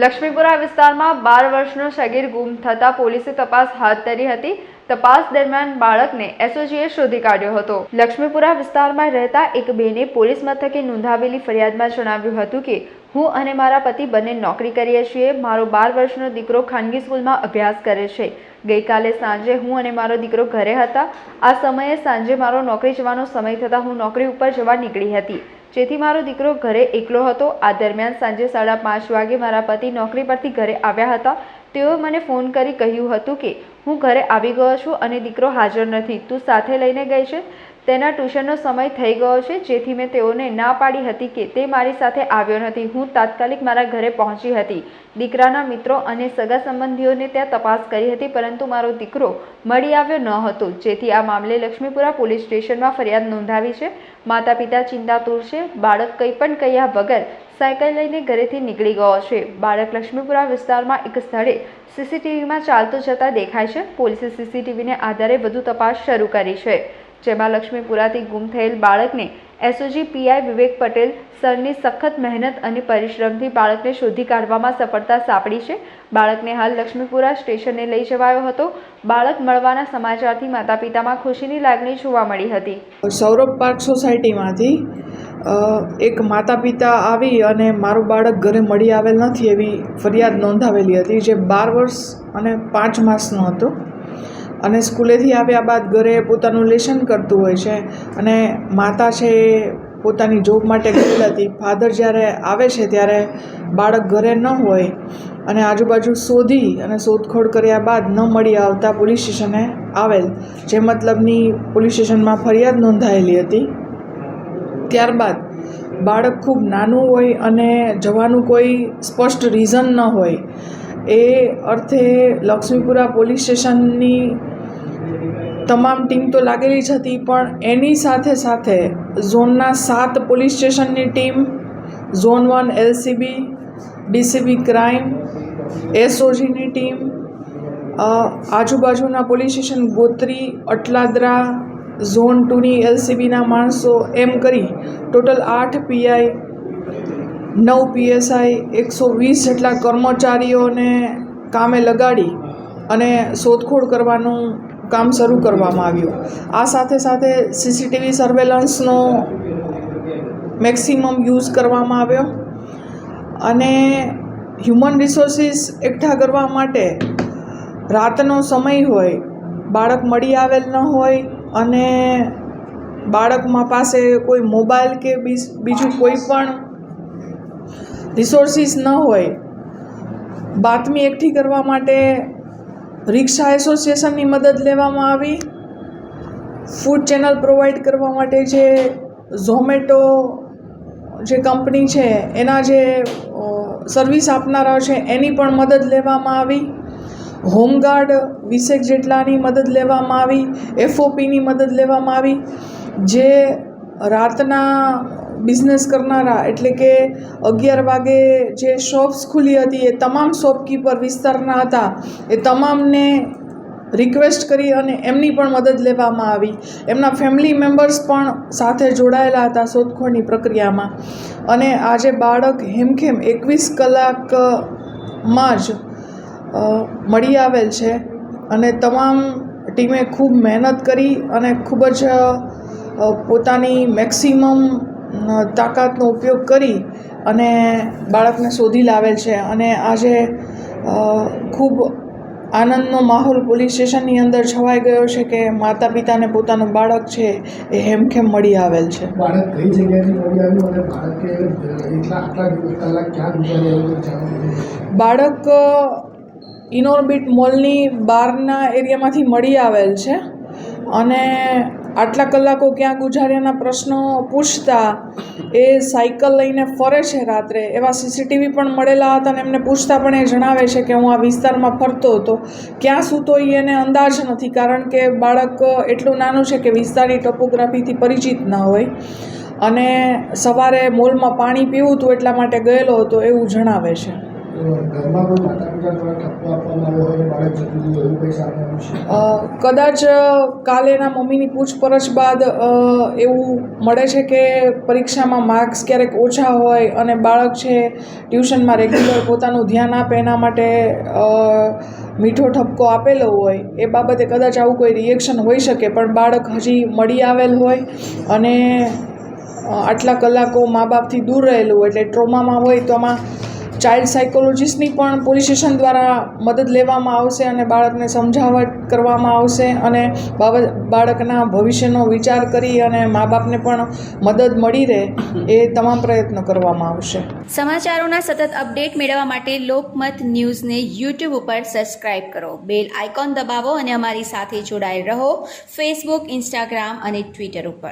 લક્ષ્મીપુરા વિસ્તારમાં બાર વર્ષનો શગીર ગુમ થતા પોલીસે તપાસ હાથ ધરી હતી. તપાસ દરમિયાન બાળકને એસઓજીએ શોધી કાઢ્યો હતો. લક્ષ્મીપુરા વિસ્તારમાં રહેતા એક બેને પોલીસ મથકે નોંધાવેલી ફરિયાદમાં જણાવ્યું હતું કે, હું અને મારા પતિ બંને નોકરી કરીએ છીએ. મારો બાર વર્ષનો દીકરો ખાનગી સ્કૂલમાં અભ્યાસ કરે છે. ગઈકાલે સાંજે હું અને મારો દીકરો ઘરે હતા. આ સમયે સાંજે મારો નોકરી જવાનો સમય થતાં હું નોકરી ઉપર જવા નીકળી હતી. જેથી મારો દીકરો ઘરે એકલો હતો. આ દરમિયાન સાંજે સાડા પાંચ વાગે મારા પતિ નોકરી પરથી ઘરે આવ્યા હતા. તેઓએ મને ફોન કરી કહ્યું હતું કે, હું ઘરે આવી ગયો છું અને દીકરો હાજર નથી. તું સાથે લઈને ગઈ છે? તેના ટ્યુશનનો સમય થઈ ગયો છે, જેથી મેં તેઓને ના પાડી હતી કે તે મારી સાથે આવ્યો નથી. હું તાત્કાલિક મારા ઘરે પહોંચી હતી. દીકરાના મિત્રો અને સગા સંબંધીઓને ત્યાં તપાસ કરી હતી, પરંતુ મારો દીકરો મળી આવ્યો ન હતો. જેથી આ મામલે લક્ષ્મીપુરા પોલીસ સ્ટેશનમાં ફરિયાદ નોંધાવી છે. માતા પિતા ચિંતાતુર છે. બાળક કંઈ પણ કહ્યા વગર સાયકલ લઈને ઘરેથી નીકળી ગયો છે. બાળક લક્ષ્મીપુરા વિસ્તારમાં એક સ્થળે સીસીટીવીમાં ચાલતો જતા દેખાય છે. પોલીસે સીસીટીવીને આધારે વધુ તપાસ શરૂ કરી છે. જેમાં લક્ષ્મીપુરાથી ગુમ થયેલ બાળકને એસઓજી પીઆઈ વિવેક પટેલ સરની સખત મહેનત અને પરિશ્રમથી બાળકને શોધી કાઢવામાં સફળતા સાંપડી છે. બાળકને હાલ લક્ષ્મીપુરા સ્ટેશને લઈ જવાયો હતો. બાળક મળવાના સમાચારથી માતા પિતામાં ખુશીની લાગણી જોવા મળી હતી. સૌરભ પાર્ક સોસાયટીમાંથી એક માતા પિતા આવી અને મારું બાળક ઘરે મળી આવેલ નથી એવી ફરિયાદ નોંધાવેલી હતી જે બાર વર્ષ અને પાંચ માસનો હતો. અને સ્કૂલેથી આવ્યા બાદ ઘરે પોતાનું લેશન કરતું હોય છે. અને માતા છે એ પોતાની જોબ માટે ગયેલ હતી. ફાધર જ્યારે આવે છે ત્યારે બાળક ઘરે ન હોય અને આજુબાજુ શોધી અને શોધખોળ કર્યા બાદ ન મળી આવતા પોલીસ સ્ટેશને આવેલ, જે મતલબની પોલીસ સ્ટેશનમાં ફરિયાદ નોંધાયેલી હતી. ત્યારબાદ બાળક ખૂબ નાનું હોય અને જવાનું કોઈ સ્પષ્ટ રીઝન ન હોય એ અર્થે લક્ષ્મીપુરા પોલીસ સ્ટેશનની તમામ ટીમ તો લાગેલી જ હતી, પણ એની સાથે સાથે ઝોનના સાત પોલીસ સ્ટેશનની team, zone one LCB, DCB crime, એસઓજીની team આજુબાજુના police station Gotri, Atladara, zone ટુની એલસીબીના માણસો, એમ કરી ટોટલ આઠ પીઆઈ નવ પીએસઆઈ, એકસો વીસ જેટલા કર્મચારીઓને કામે લગાડી અને શોધખોળ કરવાનું કામ શરૂ કરવામાં આવ્યું. આ સાથે સાથે સીસીટીવી સર્વેલન્સનો મેક્સિમમ યુઝ કરવામાં આવ્યો અને હ્યુમન રિસોર્સિસ એકઠા કરવા માટે રાતનો સમય હોય, બાળક મળી આવેલ ન હોય અને બાળકમાં પાસે કોઈ મોબાઈલ કે બીજું કોઈ પણ રિસોર્સિસ ન હોય, બાતમી એકઠી કરવા માટે રિક્ષા એસોસિએશનની મદદ લેવામાં આવી. ફૂડ ચેનલ પ્રોવાઈડ કરવા માટે જે ઝોમેટો જે કંપની છે, એના જે સર્વિસ આપનારા છે, એની પણ મદદ લેવામાં આવી. હોમગાર્ડ વીસેક જેટલાની મદદ લેવામાં આવી. એફઓપીની મદદ લેવામાં આવી. જે રાતના બિઝનેસ કરનારા, એટલે કે અગિયાર વાગે જે શોપ્સ ખુલી હતી, એ તમામ શોપકીપર વિસ્તારના હતા. એ તમામને રિક્વેસ્ટ કરી અને એમની પણ મદદ લેવામાં આવી. એમના ફેમિલી મેમ્બર્સ પણ સાથે જોડાયેલા હતા શોધખોળની પ્રક્રિયામાં. અને આજે બાળક હેમખેમ એકવીસ કલાકમાં જ મળી આવેલ છે. અને તમામ ટીમે ખૂબ મહેનત કરી અને ખૂબ જ પોતાની મેક્સિમમ તાકાતનો ઉપયોગ કરી અને બાળકને શોધી લાવેલ છે. અને આજે ખૂબ આનંદનો માહોલ પોલીસ સ્ટેશનની અંદર છવાઈ ગયો છે કે માતા પિતાને પોતાનું બાળક છે એ હેમખેમ મળી આવેલ છે. બાળક કઈ જગ્યાએથી મળી આવ્યું અને બાળકે એટલા આટલા કલાક ક્યાં ગુજાર્યા બાળક ઇનોર્બિટ મોલની બહારના એરિયામાંથી મળી આવેલ છે. અને આટલા કલાકો ક્યાં ગુજાર્યાના પ્રશ્નો પૂછતા, એ સાયકલ લઈને ફરે છે રાત્રે. એવા સીસીટીવી પણ મળેલા હતા અને એમને પૂછતા પણ એ જણાવે છે કે હું આ વિસ્તારમાં ફરતો હતો. ક્યાં સૂતો એ એને અંદાજ નથી, કારણ કે બાળક એટલું નાનું છે કે વિસ્તારની ટોપોગ્રાફીથી પરિચિત ન હોય. અને સવારે મોલમાં પાણી પીવું હતું એટલા માટે ગયેલો હતો એવું જણાવે છે. કદાચ કાલે એના મમ્મીની પૂછપરછ બાદ એવું મળે છે કે પરીક્ષામાં માર્ક્સ ક્યારેક ઓછા હોય અને બાળક છે, ટ્યુશનમાં રેગ્યુલર પોતાનું ધ્યાન આપે એના માટે મીઠો ઠપકો આપેલો હોય, એ બાબતે કદાચ આવું કોઈ રિએક્શન હોઈ શકે, પણ બાળક હજી મળી આવેલ હોય અને આટલા કલાકો મા બાપથી દૂર રહેલું હોય, એટલે ટ્રોમામાં હોય તો આમાં ચાઇલ્ડ સાયકોલોજીસ્ટની પણ પોલીસ સ્ટેશન દ્વારા મદદ લેવામાં આવશે અને બાળકને સમજાવટ કરવામાં આવશે અને બાળકના ભવિષ્યનો વિચાર કરી અને મા બાપને પણ મદદ મળી રહે એ તમામ પ્રયત્નો કરવામાં આવશે. સમાચારોના સતત અપડેટ મેળવવા માટે લોકમત ન્યૂઝને યુટ્યુબ ઉપર સબસ્ક્રાઇબ કરો. બેલ આઇકોન દબાવો અને અમારી સાથે જોડાયેલ રહો. ફેસબુક ઇન્સ્ટાગ્રામ અને ટ્વિટર ઉપર.